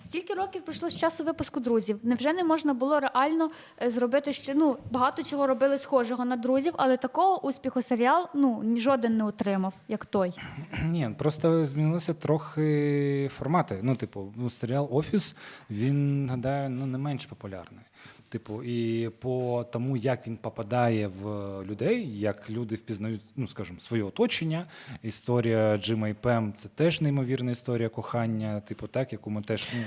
Стільки років пройшло з часу випуску друзів. Невже не можна було реально е, зробити ще ну багато чого робили схожого на друзів, але такого успіху серіал ну ні жоден не отримав, як той. Ні, просто змінилися трохи формати. Ну, типу, ну, серіал Офіс, він, гадаю, ну, не менш популярний. Типу, і по тому, як він попадає в людей, як люди впізнають, ну скажімо, своє оточення. Історія Джима і Пем це теж неймовірна історія кохання, типу, так, яку ми теж. Ну,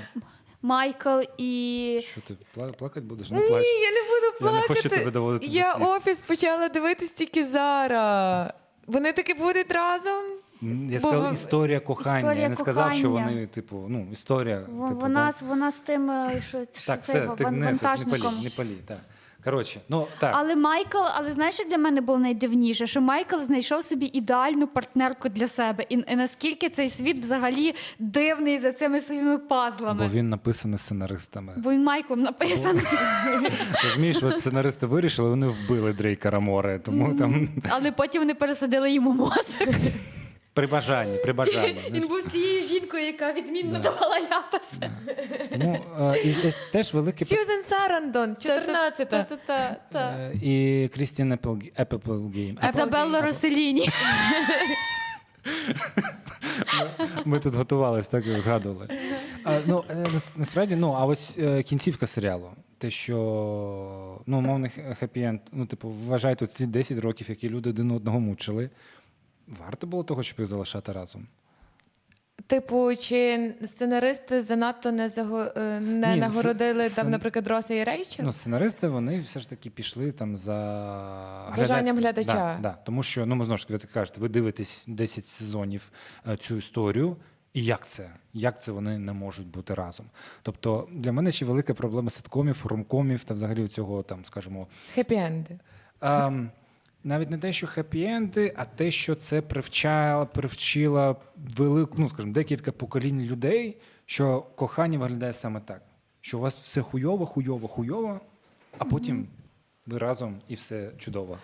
Майкл і що ти пла- плакати будеш? Не плач. Ні, я не буду Я плакати. не хочу тебе доводити до Я сліз. офіс почала дивитись тільки зараз. Вони таки будуть разом. Я Бо сказав ви- історія кохання. Історія я не сказав, що кохання. вони, типу, ну, історія. в- типу, вона, так. вона з тим, е, що, що Так, цей все, ти не, не вантажником. палі, не палі, так. Коротше, ну так. Але Майкл, але знаєш, що для мене було найдивніше, що Майкл знайшов собі ідеальну партнерку для себе. І, і наскільки цей світ взагалі дивний за цими своїми пазлами. Бо він написаний сценаристами. Бо він Майклом написаний. Розумієш, от сценаристи вирішили, вони вбили Дрейка Раморе, тому там Але потім вони пересадили йому мозок. При бажанні, при бажанні. Він був з цією жінкою, яка відмінно давала ляпаси. Тому е, і, і теж велике Сьюзен Сарандон, 14-та. Та-та-та. е, і Крістін Еплгейм. Ізабелла Роселіні. Ми тут готувалися, так і згадували. А, ну, е, нас- насправді, ну, а ось е, кінцівка серіалу. Те, що ну, умовний хеппі-енд, ну, типу, вважайте, ці 10 років, які люди один одного мучили. Варто було того, щоб їх залишати разом. Типу, чи сценаристи занадто не, заго... е, не Ні, нагородили це- там, це- наприклад, Роса і Рейчел? Ну, сценаристи вони все ж таки пішли там за Бажанням глядацьким- глядача. Да, да. Тому що, ну, ми знову ж таки, ви так кажете, ви дивитесь 10 сезонів е, цю історію. І як це? Як це вони не можуть бути разом? Тобто для мене ще велика проблема ситкомів, ромкомів та взагалі цього, там, скажімо, Хеппі-енди. Ем, навіть не те, що хеппі-енди, а те, що це привчало, привчило велику, ну скажімо, декілька поколінь людей, що кохання виглядає саме так: що у вас все хуйово, хуйово, хуйово, а потім ви разом і все чудово.